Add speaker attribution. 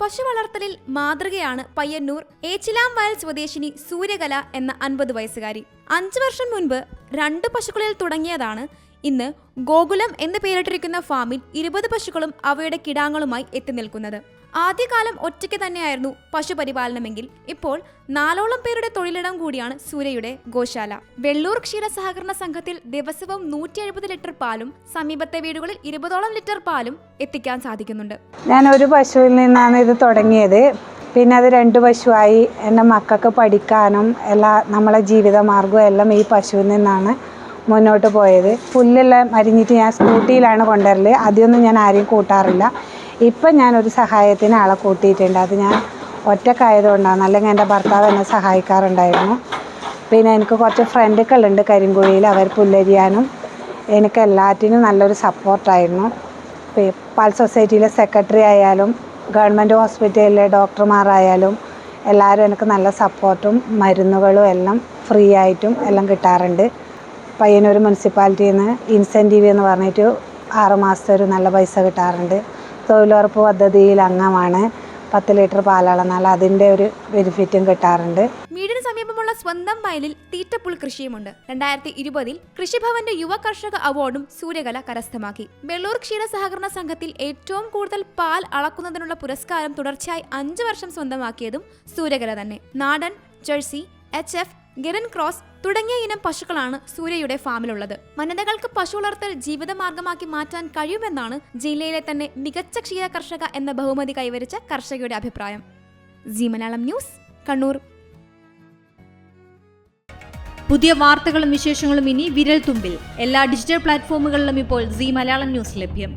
Speaker 1: പശു വളർത്തലിൽ മാതൃകയാണ് പയ്യന്നൂർ. ഏച്ചിലാം വയൽ സ്വദേശിനി സൂര്യകല എന്ന അൻപത് വയസ്സുകാരി. അഞ്ചു വർഷം മുൻപ് രണ്ട് പശുക്കളിൽ തുടങ്ങിയതാണ് ഇന്ന് ഗോകുലം എന്ന് പേരിട്ടിരിക്കുന്ന ഫാമിൽ ഇരുപത് പശുക്കളും അവയുടെ കിടാങ്ങളുമായി എത്തി നിൽക്കുന്നത്. ആദ്യകാലം ഒറ്റയ്ക്ക് തന്നെയായിരുന്നു പശുപരിപാലനമെങ്കിൽ ഇപ്പോൾ നാലോളം പേരുടെ തൊഴിലിടം കൂടിയാണ് സൂര്യയുടെ ഗോശാല. വെള്ളൂർ ക്ഷീര സഹകരണ സംഘത്തിൽ ദിവസവും നൂറ്റി എഴുപത് ലിറ്റർ പാലും സമീപത്തെ വീടുകളിൽ ഇരുപതോളം ലിറ്റർ പാലും എത്തിക്കാൻ സാധിക്കുന്നുണ്ട്.
Speaker 2: ഞാൻ ഒരു പശുവിൽ നിന്നാണ് ഇത് തുടങ്ങിയത്. പിന്നെ അത് രണ്ട് പശുവായി എന്റെ മക്കൾക്ക് പഠിക്കാനും എല്ലാ നമ്മളെ ജീവിതമാർഗവും എല്ലാം ഈ പശുവിൽ നിന്നാണ് മുന്നോട്ട് പോയത്. പുല്ലെല്ലാം അരിഞ്ഞിട്ട് ഞാൻ സ്കൂട്ടിയിലാണ് കൊണ്ടുവരൽ. ആദ്യമൊന്നും ഞാൻ ആരെയും കൂട്ടാറില്ല. ഇപ്പം ഞാനൊരു സഹായത്തിന് ആളെ കൂട്ടിയിട്ടുണ്ട്. അത് ഞാൻ ഒറ്റക്കായതുകൊണ്ടാണ്. അല്ലെങ്കിൽ എന്റെ ഭർത്താവ് എന്നെ സഹായിക്കാറുണ്ടായിരുന്നു. പിന്നെ എനിക്ക് കുറച്ച് ഫ്രണ്ടുകളുണ്ട് കരിങ്കുഴിയിൽ. അവർ പുല്ലരിയാനും എനിക്ക് എല്ലാറ്റിനും നല്ലൊരു സപ്പോർട്ടായിരുന്നു. പാൽ സൊസൈറ്റിയിലെ സെക്രട്ടറി ആയാലും ഗവൺമെന്റ് ഹോസ്പിറ്റലിലെ ഡോക്ടർമാരായാലും എല്ലാവരും എനിക്ക് നല്ല സപ്പോർട്ടും മരുന്നുകളും എല്ലാം ഫ്രീ ആയിട്ടും എല്ലാം കിട്ടാറുണ്ട്. പയ്യന്നൂർ മുനിസിപ്പാലിറ്റിയിൽ നിന്ന് ഇൻസെന്റീവ് എന്ന് പറഞ്ഞിട്ട് ആറുമാസത്തെ ഒരു നല്ല പൈസ കിട്ടാറുണ്ട്. തൊഴിലുറപ്പ് പദ്ധതിയിൽ അംഗമാണ്. പത്ത് ലിറ്റർ പാലളന്നാൽ അതിന്റെ ഒരു ബെനിഫിറ്റും കിട്ടാറുണ്ട്.
Speaker 1: വീടിന് സമീപമുള്ള സ്വന്തം വയലിൽ തീറ്റപ്പുൽ കൃഷിയുമുണ്ട്. രണ്ടായിരത്തി ഇരുപതിൽ കൃഷിഭവന്റെ യുവ കർഷക അവാർഡും സൂര്യകല കരസ്ഥമാക്കി. വെള്ളൂർ ക്ഷീര സഹകരണ സംഘത്തിൽ ഏറ്റവും കൂടുതൽ പാൽ അളക്കുന്നതിനുള്ള പുരസ്കാരം തുടർച്ചയായി അഞ്ചു വർഷം സ്വന്തമാക്കിയതും സൂര്യകല തന്നെ. നാടൻ ജേഴ്സി എച്ച് എഫ് ഗിരൻ ക്രോസ് തുടങ്ങിയ ഇനം പശുക്കളാണ് സൂര്യയുടെ ഫാമിലുള്ളത്. വനിതകൾക്ക് പശു വളർത്തൽ ജീവിതമാർഗമാക്കി മാറ്റാൻ കഴിയുമെന്നാണ് ജില്ലയിലെ തന്നെ മികച്ച ക്ഷീര കർഷക എന്ന ബഹുമതി കൈവരിച്ച കർഷകയുടെ അഭിപ്രായം. G Malayalam news Kannur.
Speaker 3: പുതിയ വാർത്തകളും വിശേഷങ്ങളും ഇനി വിരൽ തുമ്പിൽ എല്ലാ ഡിജിറ്റൽ പ്ലാറ്റ്ഫോമുകളിലും ഇപ്പോൾ സി മലയാളം ന്യൂസ് ലഭ്യം.